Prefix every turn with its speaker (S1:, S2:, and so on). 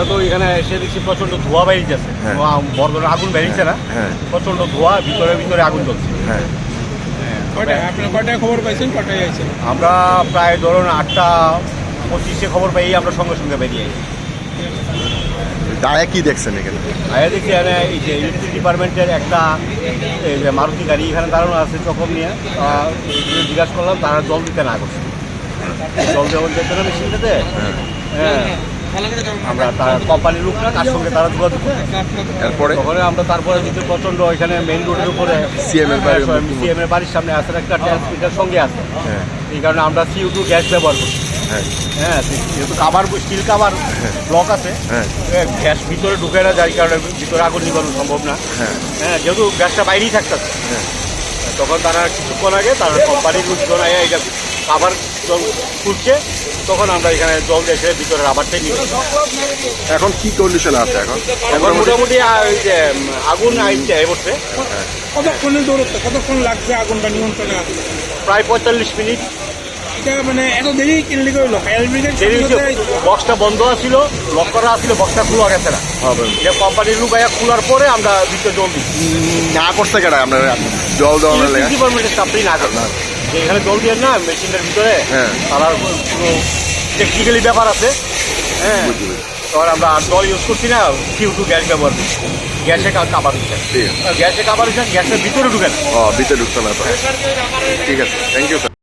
S1: এখানে এসে দেখছি প্রচণ্ড ধোঁয়া বেরিয়েছে।
S2: হ্যাঁ।
S1: বড় আগুন বেরিয়েছে না?
S2: হ্যাঁ।
S1: প্রচণ্ড ধোঁয়া ভিতরে ভিতরে আগুন জ্বলছে।
S2: হ্যাঁ।
S3: কয়টা আপনার খবর পাইছেন? কয়টায়
S1: আমরা প্রায় ধরুন আটটা পঁচিশে খবর পেয়েই আমরা সঙ্গে সঙ্গে বেরিয়ে।
S2: দাঁড়ায় কি দেখছেন এখানে?
S1: আয়া দেখছি এখানে এই যে ইলেকট্রিক ডিপার্টমেন্টের একটা এই যে মারুতি গাড়ি এখানে দাঁড়ানো আছে চকম নিয়ে। জিজ্ঞাসা করলাম তারা জল দিতে না করছে। জল দেওয়ার যেত না মেশিনটাতে হ্যাঁ। আমরা তার কোম্পানির লোক না তার সঙ্গে তারা যোগাযোগ করে।
S2: এরপরে?
S1: তখন আমরা তারপরে দিতে প্রচণ্ড ওইখানে মেইন রোডের উপরে
S2: CM এর বাড়ির
S1: সামনে আছে একটা ট্রান্সমিটার সঙ্গে আছে।
S2: হ্যাঁ।
S1: এই কারণে আমরা সিউ টু গ্যাস ব্যবহার করি।
S2: হ্যাঁ।
S1: হ্যাঁ যেহেতু কাবার স্টিল কাবার ব্লক আছে
S2: হ্যাঁ।
S1: গ্যাস ভিতরে ঢুকে না যার কারণে ভিতরে আগুন নিবানো সম্ভব না।
S2: হ্যাঁ।
S1: হ্যাঁ যেহেতু গ্যাসটা বাইরেই থাকতেছে।
S2: হ্যাঁ।
S1: তখন তারা কিছুক্ষণ আগে তারা কোম্পানির লোকজন আয়া এটা আবার জল খুলছে তখন আমরা এখানে জল এসে ভিতরে আবারটাই নিয়ে
S2: এখন কি কন্ডিশনে আছে এখন?
S1: এখন মোটামুটি আগুন আইছে এবছর
S3: কতক্ষণের দূরত্ব? কতক্ষণ লাগছে আগুনটা নিয়ন্ত্রণে আনতে?
S1: প্রায় পঁয়তাল্লিশ মিনিট।
S3: মানে এত দেরি কিনলে
S1: বক্সটা বন্ধ আছিল লক করা আছিল বক্সটা খোলা গেছে না। কোম্পানির লোক খোলার পরে আমরা ভিতরে জল
S2: না করছে কেটা আপনার জল দেওয়া না লাগে
S1: ডিপার্টমেন্টের স্টাফটাই না করবে এখানে জল দিয়ে না মেশিনের ভিতরে
S2: হ্যাঁ।
S1: তারা পুরো টেকনিক্যালি ব্যাপার আছে। হ্যাঁ। তখন আমরা আর জল ইউজ করছি না কিউ টু গ্যাস ব্যবহার করছি। গ্যাসে কাবার দিচ্ছে
S2: ঠিক আছে।
S1: গ্যাসে কাবার দিচ্ছে গ্যাসের ভিতরে ঢুকে
S2: ও ভিতরে ঢুকতে না ঠিক আছে। Thank you sir